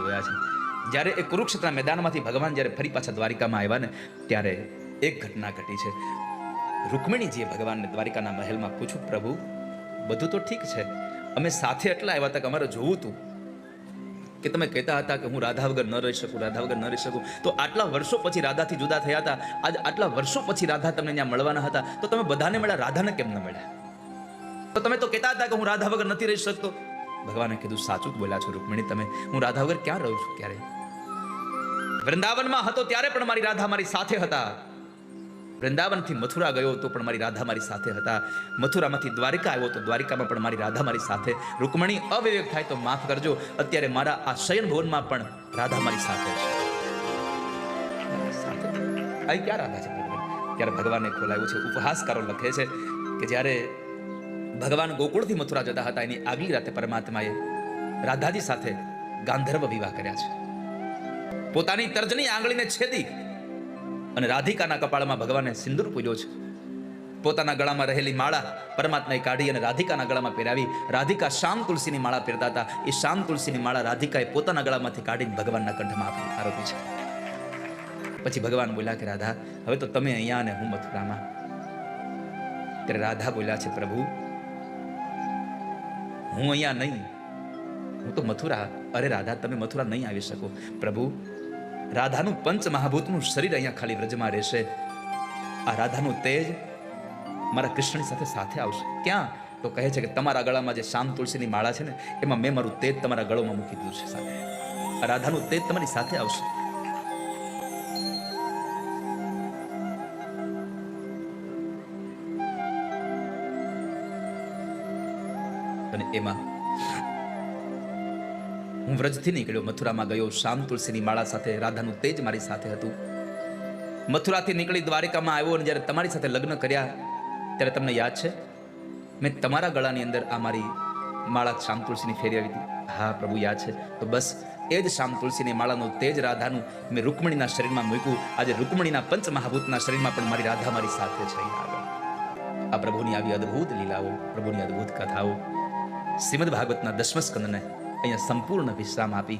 જોયા છે. જ્યારે એ કુરુક્ષેત્રના મેદાનમાંથી ભગવાન જ્યારે ફરી પાછા દ્વારિકામાં આવ્યા ને, ત્યારે એક ઘટના ઘટી છે. રૂકમિણીજીએ ભગવાનને દ્વારિકાના મહેલમાં પૂછ્યું, પ્રભુ, બધું તો ઠીક છે. અમે સાથે એટલા આવ્યા હતા કે અમારે જોવું હતું કે તમે કહેતા હતા કે હું રાધા વગર ન રહી શકું, રાધા વગર ન રહી શકું. તો આટલા વર્ષો પછી રાધાથી જુદા થયા હતા. આજ આટલા વર્ષો પછી રાધા તમને ત્યાં મળવાના હતા. તો તમે બધાને મળ્યા, રાધાને કેમ ન મળ્યા? તો તમે તો કહેતા હતા કે હું રાધા વગર નથી રહી શકતો. ભગવાને કીધું, સાચું જ બોલ્યા છો રૂકમિણી, તમે, હું રાધા વગર ક્યાં રહું છું ક્યારે? વૃંદાવનમાં હતો ત્યારે પણ મારી રાધા મારી સાથે હતા. વૃંદાવનથી મથુરા ગયો તો પણ મારી રાધા મારી સાથે હતા. મથુરામાંથી દ્વારિકા આવ્યો તો દ્વારિકામાં પણ મારી રાધા મારી સાથે. રૂકમણી અવિવેક થાય તો માફ કરજો, અત્યારે મારા આ શયન ભવનમાં પણ રાધા મારી સાથે છે. ક્યાં રાધા છે ત્યારે ભગવાને ખોલાવ્યું છે, ઉપહાસકારો લખે છે કે જ્યારે ભગવાન ગોકુળથી મથુરા જતા હતા. એની આગલી રાતે પરમાત્માએ રાધાજી સાથે ગાંધર્વ વિવાહ કર્યા છે. પોતાની તર્જની આંગળીને છેદી અને રાધિકાના કપાળમાં ભગવાને સિંદૂર પૂર્યો છે. પોતાના ગળામાં રહેલી માળા પરમાત્માએ કાઢી અને રાધિકાના ગળામાં પહેરાવી રાધિકા શામ તુલસીની માળા પહેરતા હતા. એ શામ તુલસીની માળા રાધિકાએ પોતાના ગળામાંથી કાઢીને ભગવાનના કંઠમાં આરોપી છે. પછી ભગવાન બોલ્યા કે, રાધા, હવે તો તમે અહીંયા અને હું મથુરામાં. ત્યારે રાધા બોલ્યા છે, પ્રભુ હું અહીંયા નહીં. હું તો મથુરા, અરે રાધા, તમે મથુરા નહીં આવી શકો. પ્રભુ, રાધાનું પંચ મહાભૂતનું શરીર અહીંયા ખાલી વ્રજમાં રહેશે. આ રાધાનું તેજ મારા કૃષ્ણની સાથે સાથે આવશે. ક્યાં? તો કહે છે કે તમારા ગળામાં જે શામ તુલસીની માળા છે ને, એમાં મેં મારું તેજ તમારા ગળોમાં મૂકી દીધું છે સાથે રાધાનું તેજ તમારી સાથે આવશે. અને એમાં હું વ્રજથી નીકળ્યો. મથુરામાં ગયો. શામ તુલસીની માળા સાથે, રાધાનું તેજ મારી સાથે હતું. મથુરાથી નીકળી દ્વારિકામાં આવ્યો અને જ્યારે તમારી સાથે લગ્ન કર્યા, ત્યારે તમને યાદ છે? મેં તમારા ગળાની અંદર આ મારી માળા શામ તુલસીની ફેરી આવી હતી. હા, પ્રભુ, યાદ છે. તો બસ, એ જ શામ તુલસીની માળાનું તેજ રાધાનું મેં રૂકમણીના શરીરમાં મૂક્યું. આજે રૂકમણીના પંચ મહાભૂતના શરીરમાં પણ મારી રાધા મારી સાથે છે. આ પ્રભુની આવી અદ્ભુત લીલાઓ, પ્રભુની અદ્ભુત કથાઓ શ્રીમદ ભાગવતના દસમ સ્કંદને અહીંયા સંપૂર્ણ વિશ્રામ આપી